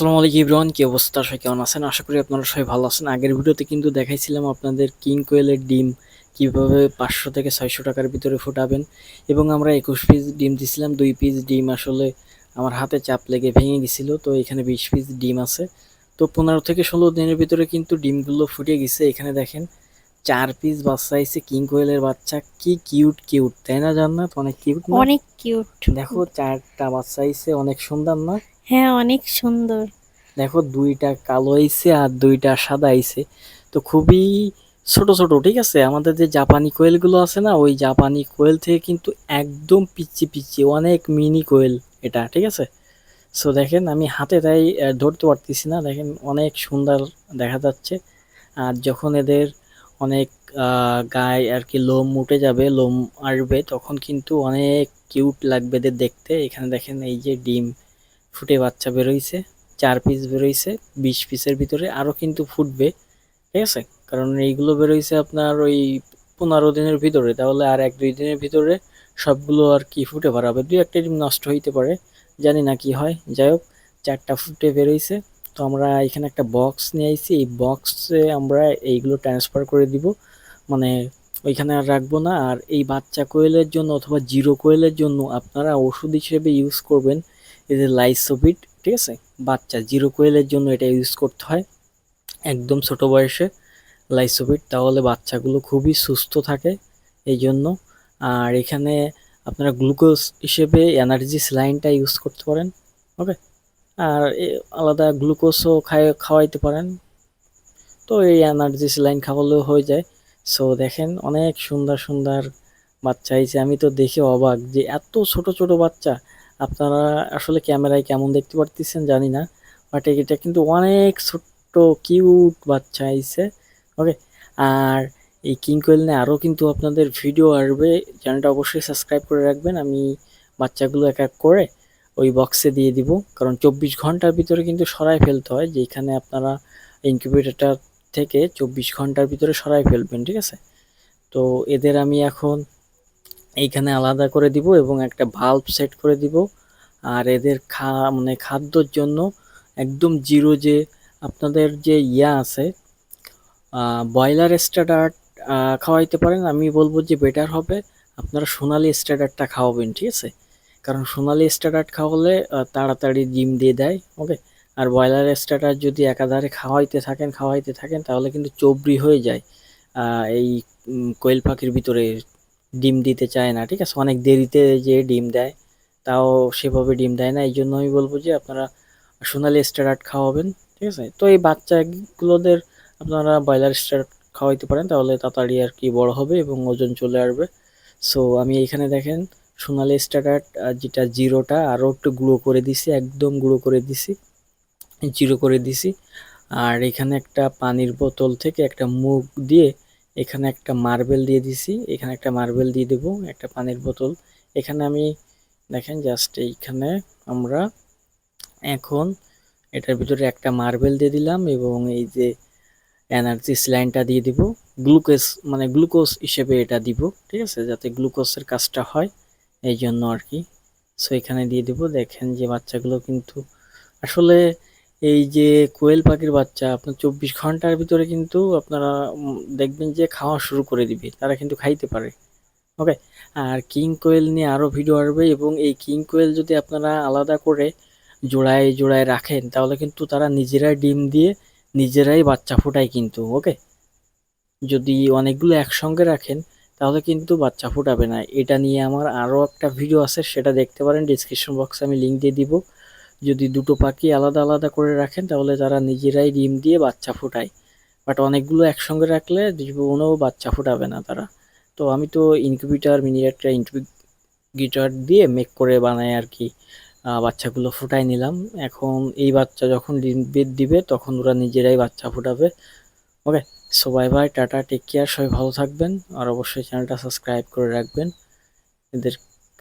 আসসালামু আলাইকুম ইব্রাহিম কি অবস্থা? সবাই কেমন আছেন? আশা করি আপনারা সবাই ভালো আছেন। আগের ভিডিওতে কিন্তু দেখাইছিলাম আপনাদের কিং কোয়েলের ডিম কীভাবে পাঁচশো থেকে ছয়শো টাকার ভিতরে ফুটাবেন এবং আমরা একুশ পিস ডিম দিছিলাম। দুই পিস ডিম আসলে আমার হাতে চাপ লেগে ভেঙে গেছিল তো এখানে বিশ পিস ডিম আছে। তো পনেরো থেকে ষোলো দিনের ভিতরে কিন্তু ডিমগুলো ফুটে গেছে। এখানে দেখেন চার পিস বাচ্চা আইছে কিং কোয়েলের বাচ্চা। কি কিউট কিউট তাই না জান্নাত? অনেক কিউট অনেক কিউট দেখো চারটা বাচ্চা আইছে অনেক সুন্দর না? হ্যাঁ অনেক সুন্দর। দেখো, দুইটা কালো আইছে আর দুইটা সাদা আইছে। তো খুবই ছোট ছোট, ঠিক আছে? আমাদের যে জাপানি কোয়েলগুলো আছে না, ওই জাপানি কোয়েল থেকে কিন্তু একদম পিচ্ছি পিচ্ছি অনেক মিনি কোয়েল এটা, ঠিক আছে? সো দেখেন, আমি হাতে তাই ধরতে পারতেছি না। দেখেন, অনেক সুন্দর দেখা যাচ্ছে। আর যখন এদের অনেক গায়ে আর কি লোম উঠে যাবে, লোম আসবে, তখন কিন্তু অনেক কিউট লাগবে এদের দেখতে। এখানে দেখেন, এই যে ডিম ফুটে বাচ্চা বেরোইছে, চার পিস বেরোইছে, বিশ পিসের ভিতরে আরও কিন্তু ফুটবে, ঠিক আছে? কারণ এইগুলো বেরোইছে আপনার ওই পনেরো দিনের ভিতরে, তাহলে আর এক দুই দিনের ভিতরে সবগুলো আর কি ফুটে বাড়াবে দুই একটা ডিম নষ্ট হইতে পারে, জানি না কি হয়। যাই হোক, চারটা ফুটে বেরোইছে, তো আমরা এখানে একটা বক্স নিয়ে আইছি। এই বক্সে আমরা এইগুলো ট্রান্সফার করে দিব। মানে ওইখানে আর রাখব না। আর এই বাচ্চা কোয়েলের জন্য অথবা জিরো কোয়েলের জন্য আপনারা ওষুধ হিসেবে ইউজ করবেন। এই যে লাইসোভিট ঠিক আছে? বাচ্চা জিরো কোয়েলের জন্য এটা ইউজ করতে হয়। একদম ছোট বয়সে লাইসোভিট তাহলে বাচ্চাগুলো খুবই সুস্থ থাকে এই জন্য। আর এখানে আপনারা গ্লুকোজ হিসেবে এনার্জি স্লাইনটা ইউজ করতে পারেন ওকে আর আলাদা গ্লুকোজও খাই খাওয়াইতে পারেন। তো এই এনার্জি স্লাইন খাওয়ালেও হয়ে যায়। সো দেখেন, অনেক সুন্দর সুন্দর বাচ্চা হয়েছে আমি তো দেখে অবাক যে এত ছোট ছোট বাচ্চা আপনারা আসলে ক্যামেরায় কেমন দেখতে পারতেছেন জানি না বাট এটা কিন্তু অনেক ছোট্ট কিউট বাচ্চা আইছে ওকে আর এই কিং কোয়েল নিয়ে আরও কিন্তু আপনাদের ভিডিও আসবে চ্যানেলটা অবশ্যই সাবস্ক্রাইব করে রাখবেন, আমি বাচ্চাগুলো এক এক করে ওই বক্সে দিয়ে দিব, কারণ চব্বিশ ঘণ্টার ভিতরে কিন্তু সরাই ফেলতে হয়, যেখানে আপনারা ইনকিউবেটরটা থেকে চব্বিশ ঘণ্টার ভিতরে সরাই ফেলবেন, ঠিক আছে? তো এদের আমি এখন এইখানে আলাদা করে দিব এবং একটা ভাল্ব সেট করে দিব। আর এদের খা মানে খাদ্যর জন্য একদম জিরো যে আপনাদের যে ইয়া আছে ব্রয়লার স্ট্যাটার্ট খাওয়াইতে পারেন। আমি বলব যে বেটার হবে আপনারা সোনালি স্ট্যাটার্টটা খাওয়াবেন, ঠিক আছে? কারণ সোনালি স্ট্যাটার্ট খাওয়ালে তাড়াতাড়ি ডিম দিয়ে দেয় ওকে আর ব্রয়লার স্ট্যাটার যদি একাধারে খাওয়াইতে থাকেন খাওয়াইতে থাকেন, তাহলে কিন্তু চবরি হয়ে যায় এই কোয়েল পাখির ভিতরে ডিম দিতে চায় না, ঠিক আছে? অনেক দেরিতে যে ডিম দেয়, তাও সেভাবে ডিম দেয় না। এই জন্য আমি বলব যে আপনারা সোনালি স্ট্যাটার্ট খাওয়াবেন, ঠিক আছে? তো এই বাচ্চাগুলোদের আপনারা ব্রয়লার স্টার খাওয়াইতে পারেন, তাহলে তাড়াতাড়ি আর কি বড় হবে এবং ওজন চলে আসবে। সো আমি এখানে দেখেন, সোনালি স্টার্টার যেটা জিরোটা, আরও একটু গুঁড়ো করে দিছি, একদম গুঁড়ো করে দিছি, জিরো করে দিছি। আর এখানে একটা পানির বোতল থেকে একটা মুখ দিয়ে এখানে একটা মার্বেল দিয়ে দিছি, এখানে একটা মার্বেল দিয়ে দেব, একটা পানির বোতল। এখানে আমি, দেখেন জাস্ট এইখানে আমরা এখন এটার ভিতরে একটা মার্বেল দিয়ে দিলাম এবং এই যে এনার্জি স্লাইনটা দিয়ে দিব, গ্লুকোজ মানে গ্লুকোজ হিসেবে এটা দিব, ঠিক আছে? যাতে গ্লুকোজের কাজটা হয় এই জন্য আর কি। সো এখানে দিয়ে দিব, দেখেন যে বাচ্চাগুলো কিন্তু আসলে এই যে কোয়েল পাখির বাচ্চা, আপনার চব্বিশ ঘণ্টার ভিতরে কিন্তু আপনারা দেখবেন যে খাওয়া শুরু করে দিবে, তারা কিন্তু খাইতে পারে। ওকে আর কিং কোয়েল নিয়ে আরও ভিডিও আসবে এবং এই কিং কোয়েল যদি আপনারা আলাদা করে জোড়ায় জোড়ায় রাখেন, তাহলে কিন্তু তারা নিজেরাই ডিম দিয়ে নিজেরাই বাচ্চা ফোটায় কিন্তু ওকে যদি অনেকগুলো একসঙ্গে রাখেন, তাহলে কিন্তু বাচ্চা ফোটাবে না। এটা নিয়ে আমার আরও একটা ভিডিও আছে, সেটা দেখতে পারেন ডিসক্রিপশন বক্সে আমি লিঙ্ক দিয়ে দিব। যদি দুটো পাখি আলাদা আলাদা করে রাখেন, তাহলে তারা নিজেরাই ডিম দিয়ে বাচ্চা ফোটায়। বাট অনেকগুলো একসঙ্গে রাখলে জীবনেও বাচ্চা ফোটাবে না তারা। তো আমি তো ইনকিউবেটার মিনি একটা ইনকিউবেটার দিয়ে মেক করে বানাই আর কি বাচ্চাগুলো ফুটাই নিলাম। এখন এই বাচ্চা যখন ডিম বেদ দিবে, তখন ওরা নিজেরাই বাচ্চা ফুটাবে। Okay so bye bye tata take care সবাই ভালো থাকবেন। আর অবশ্যই চ্যানেলটা সাবস্ক্রাইব করে রাখবেন। এদের